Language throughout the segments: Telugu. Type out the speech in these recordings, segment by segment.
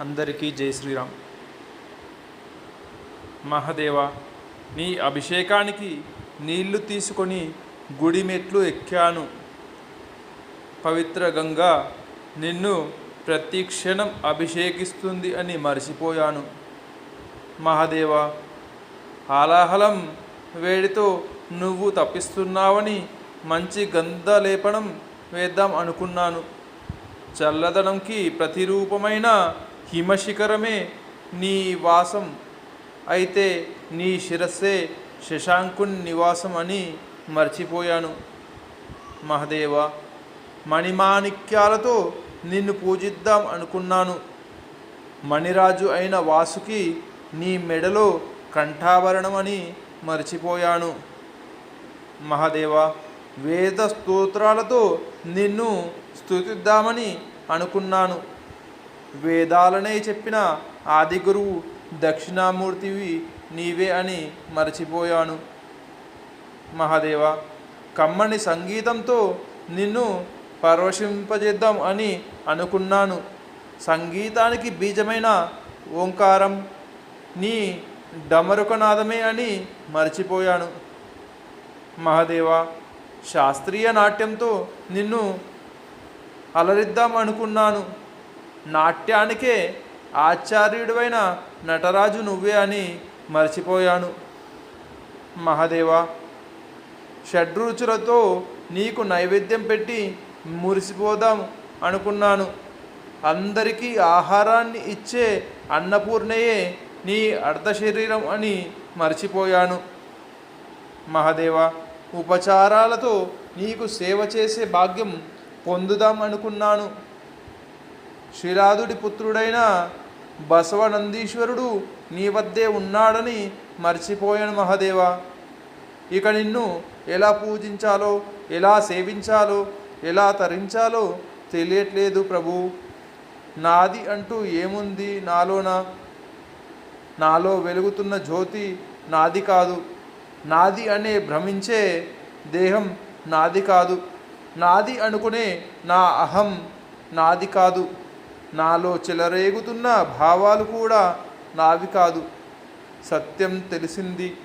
అందరికీ జై శ్రీరామ్. మహాదేవ నీ అభిషేకానికి నీళ్ళు తీసుకొని గుడి మెట్లు ఎక్కాను. పవిత్ర గంగా నిన్ను ప్రతి క్షణం అభిషేకిస్తుంది అని మర్చిపోయాను. మహాదేవ హాలాహలం వేడితో నువ్వు తప్పిస్తున్నావని మంచి గంధ లేపనం వేద్దాం అనుకున్నాను. చల్లదనంకి ప్రతిరూపమైన హిమశిఖరమే నీ వాసం. అయితే నీ శిరస్సే శశాంకుని నివాసం అని మర్చిపోయాను. మహదేవ మణిమాణిక్యాలతో నిన్ను పూజిద్దాం అనుకున్నాను. మణిరాజు అయిన వాసుకి నీ మెడలో కంఠాభరణం అని మర్చిపోయాను. మహాదేవ వేద స్తోత్రాలతో నిన్ను స్థుతిద్దామని అనుకున్నాను. వేదాలనే చెప్పిన ఆది గురువు దక్షిణామూర్తివి నీవే అని మరచిపోయాను. మహాదేవ కమ్మని సంగీతంతో నిన్ను పరవశింపజేద్దాం అని అనుకున్నాను. సంగీతానికి బీజమైన ఓంకారం నీ డమరుకనాదమే అని మర్చిపోయాను. మహాదేవ శాస్త్రీయ నాట్యంతో నిన్ను అలరిద్దాం అనుకున్నాను. నాట్యానికే ఆచార్యుడివైన నటరాజు నువ్వే అని మర్చిపోయాను. మహాదేవా షడ్రుచులతో నీకు నైవేద్యం పెట్టి మురిసిపోదాం అనుకున్నాను. అందరికీ ఆహారాన్ని ఇచ్చే అన్నపూర్ణయే నీ అర్ధ శరీరం అని మర్చిపోయాను. మహాదేవ ఉపచారాలతో నీకు సేవ చేసే భాగ్యం పొందుదాం అనుకున్నాను. శ్రీరాధుడి పుత్రుడైన బసవనందీశ్వరుడు నీ వద్దే ఉన్నాడని మర్చిపోయాను మహాదేవ. ఇక నిన్ను ఎలా పూజించాలో ఎలా సేవించాలో ఎలా తరించాలో తెలియట్లేదు ప్రభు. నాది అంటూ ఏముంది నాలోన? నాలో వెలుగుతున్న జ్యోతి నాది కాదు. నాది అనే భ్రమించే దేహం నాది కాదు. నాది అనుకునే నా అహం నాది కాదు. నాలో చెలరేగుతున్న భావాలు కూడా నావి కాదు. సత్యం తెలిసింది.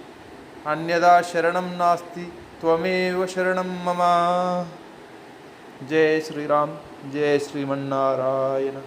అన్యదా శరణం నాస్తి. త్వమేవ శరణం మమ. జయ శ్రీరామ్. జయ శ్రీమన్నారాయణ.